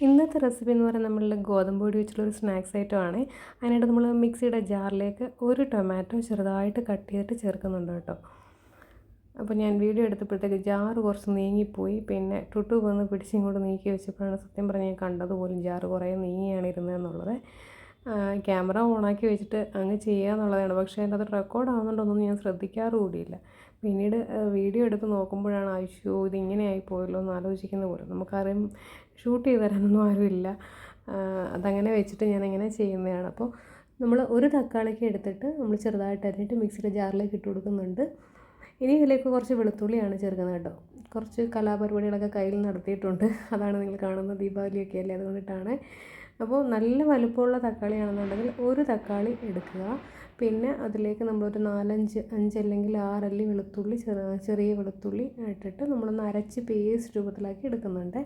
ഇന്നത്തെ റെസിപ്പി എന്ന് പറയുന്നത് നമ്മളുടെ ഗോതമ്പ് പൊടി വെച്ചുള്ള ഒരു സ്നാക്സ് ഐറ്റം ആണ്. അതിനായിട്ട് നമ്മൾ മിക്സിയുടെ ജാറിലേക്ക് ഒരു ടൊമാറ്റോ ചെറുതായിട്ട് കട്ട് ചെയ്തിട്ട് ചേർക്കുന്നുണ്ട് കേട്ടോ. അപ്പോൾ ഞാൻ വീഡിയോ എടുത്തപ്പോഴത്തേക്ക് ജാറ് കുറച്ച് നീങ്ങിപ്പോയി. പിന്നെ ടുട്ടു വന്ന് പിടിച്ചിങ്ങോട്ട് നീക്കി വെച്ചപ്പോഴാണ് സത്യം പറഞ്ഞ് ഞാൻ കണ്ടതുപോലും ജാറ് കുറേ നീങ്ങിയാണ് ഇരുന്നതെന്നുള്ളത്. ക്യാമറ ഓണാക്കി വെച്ചിട്ട് അങ്ങ് ചെയ്യുക എന്നുള്ളതാണ് പക്ഷേ അതിന്റെ അത് റെക്കോർഡ് ആവുന്നുണ്ടോയെന്നൊന്നും ഞാൻ ശ്രദ്ധിക്കാറ് കൂടിയില്ല പിന്നീട് വീഡിയോ എടുത്ത് നോക്കുമ്പോഴാണ് അയ്യോ ഇതിങ്ങനെ പോയല്ലോ എന്ന് ആലോചിക്കുന്ന പോലും. നമുക്കറിയാം ഷൂട്ട് ചെയ്ത് തരാനൊന്നും ആരുമില്ല. അതങ്ങനെ വെച്ചിട്ട് ഞാനങ്ങനെ ചെയ്യുന്നതാണ്. അപ്പോൾ നമ്മൾ ഒരു തക്കാളിക്ക് എടുത്തിട്ട് നമ്മൾ ചെറുതായിട്ട് അരിഞ്ഞിട്ട് മിക്സിയുടെ ജാറിലേക്ക് ഇട്ട് കൊടുക്കുന്നുണ്ട്. ഇനി ഇതിലേക്ക് കുറച്ച് വെളുത്തുള്ളിയാണ് ചേർക്കുന്നത് കേട്ടോ. കുറച്ച് കലാപരിപാടികളൊക്കെ കയ്യിൽ നടത്തിയിട്ടുണ്ട്. അതാണ് നിങ്ങൾ കാണുന്നത് ദീപാവലിയൊക്കെ അല്ലേ? അതുകൊണ്ടിട്ടാണ്. അപ്പോൾ നല്ല വലുപ്പമുള്ള തക്കാളിയാണെന്നുണ്ടെങ്കിൽ ഒരു തക്കാളി എടുക്കുക. പിന്നെ അതിലേക്ക് നമ്മളൊരു നാലഞ്ച് അഞ്ച് അല്ലെങ്കിൽ ആറല്ലി വെളുത്തുള്ളി ചെറിയ വെളുത്തുള്ളി ഇട്ടിട്ട് നമ്മളൊന്ന് അരച്ച് പേസ്റ്റ് രൂപത്തിലാക്കി എടുക്കുന്നുണ്ട്.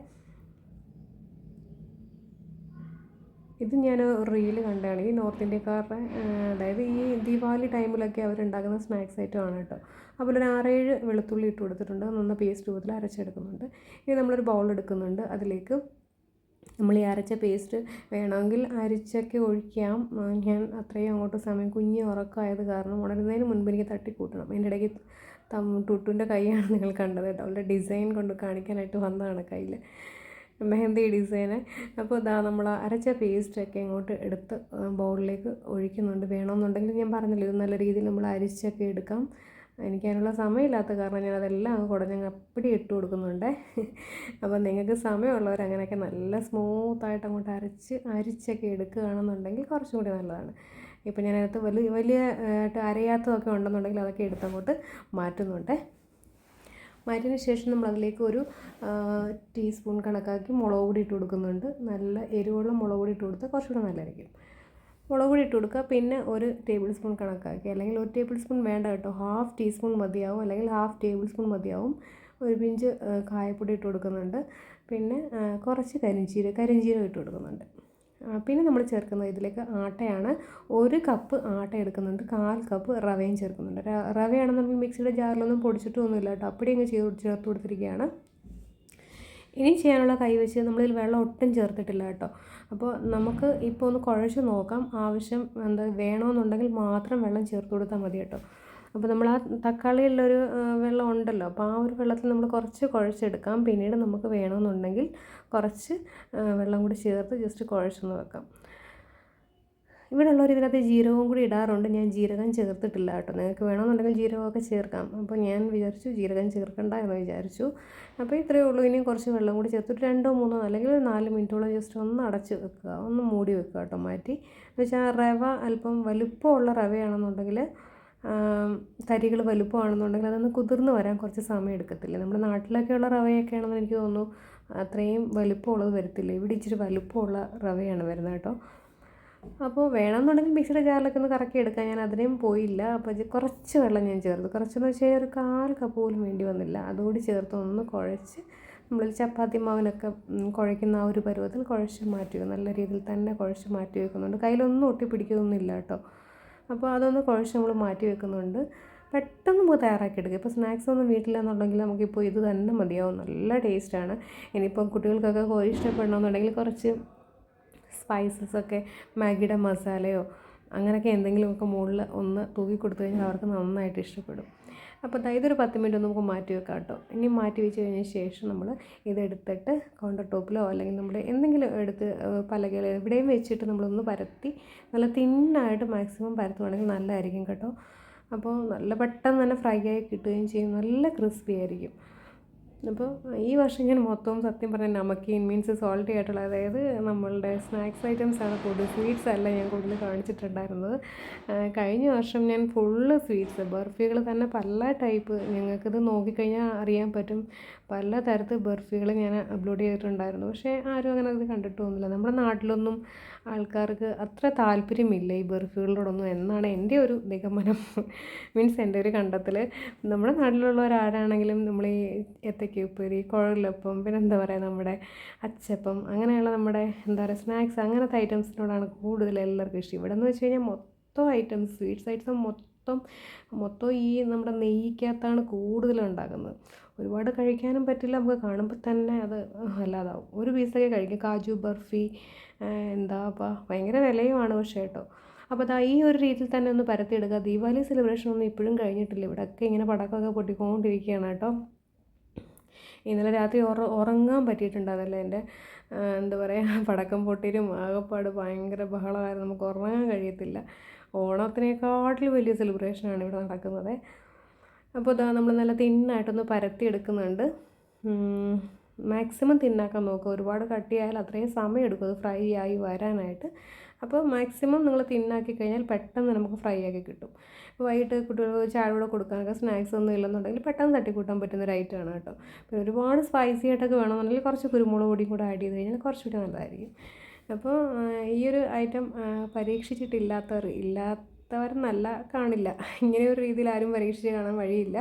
ഇത് ഞാൻ റീൽ കണ്ടാണ്. ഈ നോർത്ത് ഇന്ത്യക്കാരുടെ അതായത് ഈ ദീപാവലി ടൈമിലൊക്കെ അവരുണ്ടാക്കുന്ന സ്നാക്സ് ഐറ്റം ആണ് കേട്ടോ അപ്പോൾ ഒരു ആറേഴ് വെളുത്തുള്ളി ഇട്ട് കൊടുത്തിട്ടുണ്ട്. നന്ന പേസ്റ്റ് രൂപത്തിൽ അരച്ചെടുക്കുന്നുണ്ട്. ഇനി നമ്മളൊരു ബൗൾ എടുക്കുന്നുണ്ട്. അതിലേക്ക് നമ്മൾ ഈ അരച്ച പേസ്റ്റ് വേണമെങ്കിൽ അരിച്ചൊക്കെ ഒഴിക്കാം. ഞാൻ അത്രയും അങ്ങോട്ട് സമയം കുഞ്ഞ് ഉറക്കമായത് കാരണം ഉണരുന്നതിന് മുൻപ് എനിക്ക് തട്ടിക്കൂട്ടണം. അതിന്റെ ഇടയ്ക്ക് തം കൈയാണ് നിങ്ങൾ കണ്ടത് കേട്ടോ. അവളുടെ ഡിസൈൻ കൊണ്ട് കാണിക്കാനായിട്ട് വന്നതാണ് കയ്യിൽ മെഹന്തി ഡിസൈന്. അപ്പോൾ ഇതാ നമ്മൾ അരച്ച പേസ്റ്റൊക്കെ ഇങ്ങോട്ട് എടുത്ത് ബൗളിലേക്ക് ഒഴിക്കുന്നുണ്ട്. വേണമെന്നുണ്ടെങ്കിൽ ഞാൻ പറഞ്ഞില്ല ഇത് നല്ല രീതിയിൽ നമ്മൾ അരിച്ചൊക്കെ എടുക്കാം. എനിക്ക് അതിനുള്ള സമയമില്ലാത്ത കാരണം ഞാൻ അതെല്ലാം അങ്ങ് കുടഞ്ഞങ്ങ് അപ്പടി ഇട്ട് കൊടുക്കുന്നുണ്ട്. അപ്പം നിങ്ങൾക്ക് സമയമുള്ളവർ അങ്ങനെയൊക്കെ നല്ല സ്മൂത്തായിട്ട് അങ്ങോട്ട് അരച്ച് അരിച്ചൊക്കെ എടുക്കുകയാണെന്നുണ്ടെങ്കിൽ കുറച്ചും കൂടി നല്ലതാണ്. ഇപ്പം ഞാൻ വലിയ വലിയ വലിയ അരയാത്തതൊക്കെ ഉണ്ടെന്നുണ്ടെങ്കിൽ അതൊക്കെ എടുത്തങ്ങോട്ട് മാറ്റുന്നുണ്ട്. മാറ്റിയതിന് ശേഷം നമ്മൾ അതിലേക്ക് ഒരു ടീസ്പൂൺ കണക്കാക്കി മുളക് പൊടി ഇട്ട് കൊടുക്കുന്നുണ്ട്. നല്ല എരിവുള്ള മുളക് പൊടി ഇട്ട് കൊടുത്താൽ കുറച്ചുകൂടെ നല്ലതായിരിക്കും. മുളക് പൊടി ഇട്ട് കൊടുക്കുക. പിന്നെ ഒരു ടേബിൾ സ്പൂൺ കണക്കാക്കി. അല്ലെങ്കിൽ ഒരു ടേബിൾ സ്പൂൺ വേണ്ട കേട്ടോ. ഹാഫ് ടീസ്പൂൺ മതിയാവും. അല്ലെങ്കിൽ ഹാഫ് ടേബിൾ സ്പൂൺ മതിയാവും. ഒരു പിഞ്ച് കായപ്പൊടി ഇട്ട് കൊടുക്കുന്നുണ്ട്. പിന്നെ കുറച്ച് കരിഞ്ചീര കരിഞ്ചീരകം ഇട്ട് കൊടുക്കുന്നുണ്ട്. പിന്നെ നമ്മൾ ചേർക്കുന്നത് ഇതിലേക്ക് ആട്ടയാണ്. ഒരു കപ്പ് ആട്ട എടുക്കുന്നുണ്ട്. കാൽ കപ്പ് റവയും ചേർക്കുന്നുണ്ട്. റവയാണെന്നുണ്ടെങ്കിൽ മിക്സിയുടെ ജാറിലൊന്നും പൊടിച്ചിട്ടൊന്നുമില്ല കേട്ടോ. അപ്പടി അങ്ങ് ചേർത്ത് കൊടുത്തിരിക്കുകയാണ്. ഇനി ചെയ്യാനുള്ള കൈവച്ച് നമ്മളിൽ വെള്ളം ഒട്ടും ചേർത്തിട്ടില്ല കേട്ടോ. അപ്പോൾ നമുക്ക് ഇപ്പോൾ ഒന്ന് കുഴച്ച് നോക്കാം. ആവശ്യം എന്താ വേണമെന്നുണ്ടെങ്കിൽ മാത്രം വെള്ളം ചേർത്ത് കൊടുത്താൽ മതി കേട്ടോ. അപ്പോൾ നമ്മൾ ആ തക്കാളിയിലൊരു വെള്ളം ഉണ്ടല്ലോ. അപ്പോൾ ആ ഒരു വെള്ളത്തിൽ നമ്മൾ കുറച്ച് കുഴച്ചെടുക്കാം. പിന്നീട് നമുക്ക് വേണമെന്നുണ്ടെങ്കിൽ കുറച്ച് വെള്ളം കൂടി ചേർത്ത് ജസ്റ്റ് കുഴച്ചൊന്ന് വെക്കാം. ഇവിടെ ഉള്ളവർ ഇതിനകത്ത് ജീരകവും കൂടി ഇടാറുണ്ട്. ഞാൻ ജീരകം ചേർത്തിട്ടില്ല കേട്ടോ. നിങ്ങൾക്ക് വേണമെന്നുണ്ടെങ്കിൽ ജീരകമൊക്കെ ചേർക്കാം. അപ്പോൾ ഞാൻ വിചാരിച്ചു ജീരകം ചേർക്കണ്ട എന്ന് വിചാരിച്ചു. അപ്പോൾ ഇത്രയേ ഉള്ളൂ. ഇനിയും കുറച്ച് വെള്ളം കൂടി ചേർത്തിട്ട് രണ്ടോ മൂന്നോ അല്ലെങ്കിൽ ഒരു നാല് മിനിറ്റോളം ജസ്റ്റ് ഒന്ന് അടച്ച് വെക്കുക. ഒന്ന് മൂടി വെക്കുക കേട്ടോ മാറ്റി. എന്ന് വെച്ചാൽ റവ അല്പം വലുപ്പമുള്ള റവയാണെന്നുണ്ടെങ്കിൽ തരികൾ വലുപ്പമാണെന്നുണ്ടെങ്കിൽ അതൊന്ന് കുതിർന്ന് വരാൻ കുറച്ച് സമയം എടുക്കത്തില്ല. നമ്മുടെ നാട്ടിലൊക്കെയുള്ള റവയൊക്കെ ആണെന്ന് എനിക്ക് തോന്നുന്നു അത്രയും വലുപ്പമുള്ളത് വരത്തില്ല. ഇവിടെ ഇച്ചിരി വലുപ്പമുള്ള റവയാണ് വരുന്നത് കേട്ടോ. അപ്പോൾ വേണമെന്നുണ്ടെങ്കിൽ മിക്സിയുടെ ജാറിലൊക്കെ ഒന്ന് കറക്കി എടുക്കാൻ ഞാൻ അതിനെയും പോയില്ല. അപ്പോൾ കുറച്ച് വെള്ളം ഞാൻ ചേർത്ത്. കുറച്ചെന്ന് വെച്ചാൽ ഒരു കാൽ കപ്പ് പോലും വേണ്ടി വന്നില്ല. അതുകൂടി ചേർത്ത് ഒന്ന് കുഴച്ച് നമ്മൾ ചപ്പാത്തി മാവിനൊക്കെ കുഴയ്ക്കുന്ന ആ ഒരു പരുവത്തിൽ കുഴച്ച് മാറ്റി നല്ല രീതിയിൽ തന്നെ കുഴച്ച് മാറ്റി വെക്കുന്നുണ്ട് കയ്യിലൊന്നും ഒട്ടിപ്പിടിക്കുന്നൊന്നുമില്ല കേട്ടോ. അപ്പോൾ അതൊന്ന് കുഴച്ച് നമ്മൾ മാറ്റി വെക്കുന്നുണ്ട് പെട്ടെന്ന് നമുക്ക് തയ്യാറാക്കി എടുക്കുക ഇപ്പോൾ സ്നാക്സ് ഒന്നും വീട്ടിലാണെന്നുണ്ടെങ്കിൽ നമുക്കിപ്പോൾ ഇത് തന്നെ മതിയാവും. നല്ല ടേസ്റ്റാണ്. ഇനിയിപ്പം കുട്ടികൾക്കൊക്കെ ഇഷ്ടപ്പെടണമെന്നുണ്ടെങ്കിൽ കുറച്ച് സ്പൈസസ് ഒക്കെ മാഗിയുടെ മസാലയോ അങ്ങനെയൊക്കെ എന്തെങ്കിലുമൊക്കെ മുകളിൽ ഒന്ന് തൂക്കി കൊടുത്തു കഴിഞ്ഞാൽ അവർക്ക് നന്നായിട്ട് ഇഷ്ടപ്പെടും. അപ്പോൾ ഇതൊരു പത്ത് മിനിറ്റ് നമുക്ക് മാറ്റി വെക്കാം കേട്ടോ. ഇനി മാറ്റി വെച്ച് കഴിഞ്ഞ ശേഷം നമ്മൾ ഇതെടുത്തിട്ട് കൗണ്ടർ ടോപ്പിലോ അല്ലെങ്കിൽ നമ്മുടെ എന്തെങ്കിലും എടുത്ത് പലകയിൽ എവിടെയും വെച്ചിട്ട് നമ്മളൊന്ന് പരത്തി നല്ല തിന്നായിട്ട് മാക്സിമം പരത്തുവാണെങ്കിൽ നല്ലതായിരിക്കും കേട്ടോ. അപ്പോൾ നല്ല പെട്ടെന്ന് തന്നെ ഫ്രൈ ആയി കിട്ടുകയും ചെയ്യും. നല്ല ക്രിസ്പി ആയിരിക്കും. അപ്പോൾ ഈ വർഷം ഞാൻ മൊത്തവും സത്യം പറഞ്ഞാൽ നമക്കീൻ മീൻസ് സോൾട്ടി ആയിട്ടുള്ള അതായത് നമ്മളുടെ സ്നാക്സ് ഐറ്റംസ് ആണ് കൂടുതൽ സ്വീറ്റ്സ് അല്ല ഞാൻ കൂടുതൽ കാണിച്ചിട്ടുണ്ടായിരുന്നത്. കഴിഞ്ഞ വർഷം ഞാൻ ഫുള്ള് സ്വീറ്റ്സ് ബർഫികൾ തന്നെ പല ടൈപ്പ് ഞങ്ങൾക്കിത് നോക്കിക്കഴിഞ്ഞാൽ അറിയാൻ പറ്റും. പല തരത്തിൽ ബർഫികൾ ഞാൻ അപ്ലോഡ് ചെയ്തിട്ടുണ്ടായിരുന്നു. പക്ഷേ ആരും അങ്ങനെ അത് കണ്ടിട്ടൊന്നുമില്ല നമ്മുടെ നാട്ടിലൊന്നും ആൾക്കാർക്ക് അത്ര താല്പര്യമില്ല ഈ ബർഫികളോടൊന്നും എന്നാണ് എന്റെ ഒരു നിഗമനം. മീൻസ് എന്റെ ഒരു കണ്ടെത്തൽ നമ്മുടെ നാട്ടിലുള്ളവരാരാണെങ്കിലും നമ്മൾ ഈ ഉപ്പേരി കുഴലപ്പം പിന്നെ എന്താ പറയുക നമ്മുടെ അച്ചപ്പം അങ്ങനെയുള്ള നമ്മുടെ എന്താ പറയുക സ്നാക്സ് അങ്ങനത്തെ ഐറ്റംസിനോടാണ് കൂടുതൽ എല്ലാവർക്കും ഇഷ്ടം. ഇവിടെ എന്ന് വെച്ച് കഴിഞ്ഞാൽ മൊത്തം ഐറ്റംസ് സ്വീറ്റ്സ് ഐറ്റംസ് മൊത്തം മൊത്തം ഈ നമ്മുടെ നെയ്ക്കകത്താണ് കൂടുതലും ഉണ്ടാകുന്നത് ഒരുപാട് കഴിക്കാനും പറ്റില്ല നമുക്ക് കാണുമ്പോൾ തന്നെ അത് അല്ലാതാവും. ഒരു പീസൊക്കെ കഴിക്കും. കാജു ബർഫി എന്താപ്പാ ഭയങ്കര വിലയുമാണ് പക്ഷേ കേട്ടോ. അപ്പോൾ അതാ ഈ ഒരു രീതിയിൽ തന്നെ ഒന്ന് പരത്തിയെടുക്കുക ദീപാവലി സെലിബ്രേഷൻ ഒന്നും ഇപ്പോഴും കഴിഞ്ഞിട്ടില്ല. ഇവിടെയൊക്കെ ഇങ്ങനെ പടക്കമൊക്കെ പൊട്ടിക്കൊണ്ടിരിക്കുകയാണ് കേട്ടോ. ഇന്നലെ രാത്രി ഉറ ഉറങ്ങാൻ പറ്റിയിട്ടുണ്ടായിരുന്നില്ല എന്റെ എന്താ പറയുക പടക്കം പൊട്ടിലും ആകപ്പാട് ഭയങ്കര ബഹളമായിരുന്നു. നമുക്ക് ഉറങ്ങാൻ കഴിയത്തില്ല. ഓണത്തിനേക്കാട്ടിലും വലിയ സെലിബ്രേഷനാണ് ഇവിടെ നടക്കുന്നത്. അപ്പോൾ ഇതാ നമ്മൾ നല്ല തിന്നായിട്ടൊന്ന് പരത്തി എടുക്കുന്നുണ്ട് മാക്സിമം തിന്നാക്കാൻ നോക്കുക. ഒരുപാട് കട്ടിയായാൽ അത്രയും സമയം എടുക്കും അത് ഫ്രൈ ആയി വരാനായിട്ട്. അപ്പോൾ മാക്സിമം നിങ്ങൾ തിന്നാക്കി കഴിഞ്ഞാൽ പെട്ടെന്ന് നമുക്ക് ഫ്രൈ ആക്കി കിട്ടും. വൈകിട്ട് കുട്ടികൾക്ക് ചായയോടെ കൊടുക്കാനൊക്കെ സ്നാക്സ് ഒന്നും ഇല്ലെന്നുണ്ടെങ്കിൽ പെട്ടെന്ന് തട്ടിക്കൂട്ടാൻ പറ്റുന്ന ഒരു ഐറ്റമാണ് കേട്ടോ. പിന്നെ ഒരുപാട് സ്പൈസി ആയിട്ടൊക്കെ വേണമെന്നുണ്ടെങ്കിൽ കുറച്ച് കുരുമുളക് പൊടിയും കൂടെ ആഡ് ചെയ്ത് കഴിഞ്ഞാൽ കുറച്ചുകൂടി നല്ലതായിരിക്കും. അപ്പോൾ ഈ ഒരു ഐറ്റം പരീക്ഷിച്ചിട്ടില്ലാത്തവർ നല്ല കാണില്ല. ഇങ്ങനെ ഒരു രീതിയിൽ ആരും പരീക്ഷിച്ച് കാണാൻ വഴിയില്ല.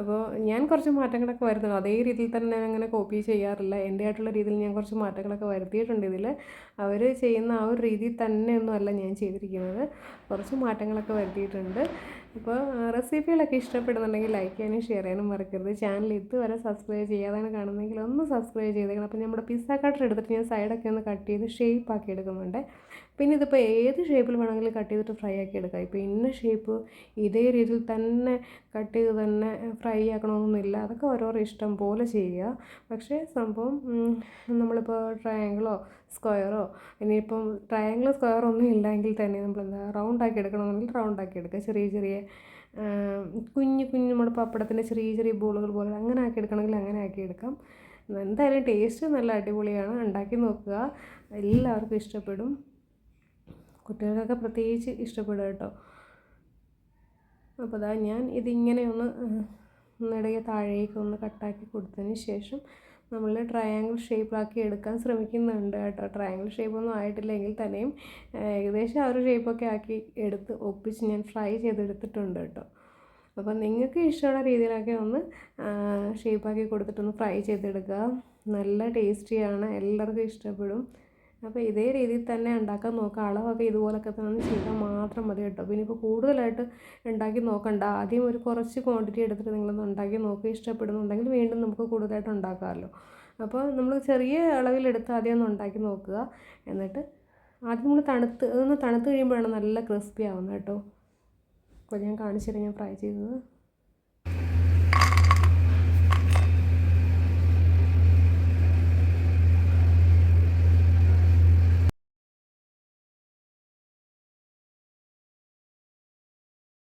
അപ്പോൾ ഞാൻ കുറച്ച് മാറ്റങ്ങളൊക്കെ വരുത്തുന്നു അതേ രീതിയിൽ തന്നെ അങ്ങനെ കോപ്പി ചെയ്യാറില്ല. എന്റെ ആയിട്ടുള്ള രീതിയിൽ ഞാൻ കുറച്ച് മാറ്റങ്ങളൊക്കെ വരുത്തിയിട്ടുണ്ട് ഇതിൽ അവർ ചെയ്യുന്ന ആ ഒരു രീതിയിൽ തന്നെയൊന്നും അല്ല ഞാൻ ചെയ്തിരിക്കുന്നത്. കുറച്ച് മാറ്റങ്ങളൊക്കെ വരുത്തിയിട്ടുണ്ട്. അപ്പോൾ റെസിപ്പികളൊക്കെ ഇഷ്ടപ്പെടുന്നുണ്ടെങ്കിൽ ലൈക്ക് ചെയ്യാനും ഷെയർ ചെയ്യാനും മറക്കരുത്. ചാനൽ ഇതുവരെ സബ്സ്ക്രൈബ് ചെയ്യാതാണ് കാണുന്നതെങ്കിൽ ഒന്ന് സബ്സ്ക്രൈബ് ചെയ്തേക്കണം. അപ്പോൾ നമ്മുടെ പിസ്സ കട്ടർ എടുത്തിട്ട് ഞാൻ സൈഡൊക്കെ ഒന്ന് കട്ട് ചെയ്ത് ഷേപ്പ് ആക്കി എടുക്കുന്നുണ്ട്. പിന്നെ ഇതിപ്പോൾ ഏത് ഷേപ്പിൽ വേണമെങ്കിലും കട്ട് ചെയ്തിട്ട് ഫ്രൈ ആക്കി എടുക്കാം. ഇപ്പോൾ ഇന്ന ഷേപ്പ് ഇതേ രീതിയിൽ തന്നെ കട്ട് ചെയ്ത് തന്നെ ഫ്രൈ ആക്കണമെന്നൊന്നുമില്ല അതൊക്കെ ഓരോരോ ഇഷ്ടം പോലെ ചെയ്യുക. പക്ഷേ സംഭവം നമ്മളിപ്പോൾ ട്രയാങ്കിളോ സ്ക്വയറോ? ഇനിയിപ്പം ട്രയാങ്കിൾ സ്ക്വയർ ഒന്നും ഇല്ലെങ്കിൽ തന്നെ നമ്മൾ എന്താ റൗണ്ട് ആക്കി എടുക്കണമെന്നുണ്ടെങ്കിൽ റൗണ്ട് ആക്കി എടുക്കുക. ചെറിയ ചെറിയ കുഞ്ഞു കുഞ്ഞു നമ്മുടെ പപ്പടത്തിന്റെ ചെറിയ ചെറിയ ബോളുകൾ പോലെ അങ്ങനെ ആക്കി എടുക്കണമെങ്കിൽ അങ്ങനെ ആക്കി എടുക്കാം. എന്തായാലും ടേസ്റ്റ് നല്ല അടിപൊളിയാണ്. ഉണ്ടാക്കി നോക്കുക. എല്ലാവർക്കും ഇഷ്ടപ്പെടും. കുട്ടികൾക്കൊക്കെ പ്രത്യേകിച്ച് ഇഷ്ടപ്പെടും കേട്ടോ. അപ്പോൾ അതാ ഞാൻ ഇതിങ്ങനെ ഒന്ന് ഒന്നിടയ്ക്ക് താഴേക്ക് ഒന്ന് കട്ടാക്കി കൊടുത്തതിന് ശേഷം നമ്മൾ ട്രയാങ്കിൾ ഷേപ്പാക്കി എടുക്കാൻ ശ്രമിക്കുന്നുണ്ട് കേട്ടോ. ട്രയാങ്കിൾ ഷേപ്പൊന്നും ആയിട്ടില്ലെങ്കിൽ തന്നെയും ഏകദേശം ആ ഒരു ഷേപ്പൊക്കെ ആക്കി എടുത്ത് ഒപ്പിച്ച് ഞാൻ ഫ്രൈ ചെയ്തെടുത്തിട്ടുണ്ട് കേട്ടോ. അപ്പോൾ നിങ്ങൾക്ക് ഇഷ്ടമുള്ള രീതിയിലൊക്കെ ഒന്ന് ഷേപ്പാക്കി കൊടുത്തിട്ടൊന്ന് ഫ്രൈ ചെയ്തെടുക്കുക. നല്ല ടേസ്റ്റിയാണ് എല്ലാവർക്കും ഇഷ്ടപ്പെടും. അപ്പോൾ ഇതേ രീതിയിൽ തന്നെ ഉണ്ടാക്കാൻ നോക്കുക. അളവൊക്കെ ഇതുപോലൊക്കെ തന്നെ ചെയ്താൽ മാത്രം മതി കേട്ടോ. പിന്നെ ഇപ്പോൾ കൂടുതലായിട്ട് ഉണ്ടാക്കി നോക്കണ്ട. ആദ്യം ഒരു കുറച്ച് ക്വാണ്ടിറ്റി എടുത്തിട്ട് നിങ്ങളൊന്ന് ഉണ്ടാക്കി നോക്കി ഇഷ്ടപ്പെടുന്നുണ്ടെങ്കിൽ വീണ്ടും നമുക്ക് കൂടുതലായിട്ട് ഉണ്ടാക്കാമല്ലോ. അപ്പോൾ നമ്മൾ ചെറിയ അളവിലെടുത്ത് ആദ്യം ഒന്ന് ഉണ്ടാക്കി നോക്കുക. എന്നിട്ട് ആദ്യം നമ്മൾ തണുത്ത് അതൊന്ന് തണുത്ത് കഴിയുമ്പോഴാണ് നല്ല ക്രിസ്പി ആവുന്നത് കേട്ടോ. അപ്പോൾ ഞാൻ കാണിച്ചു തരാം ഞാൻ ഫ്രൈ ചെയ്തത്.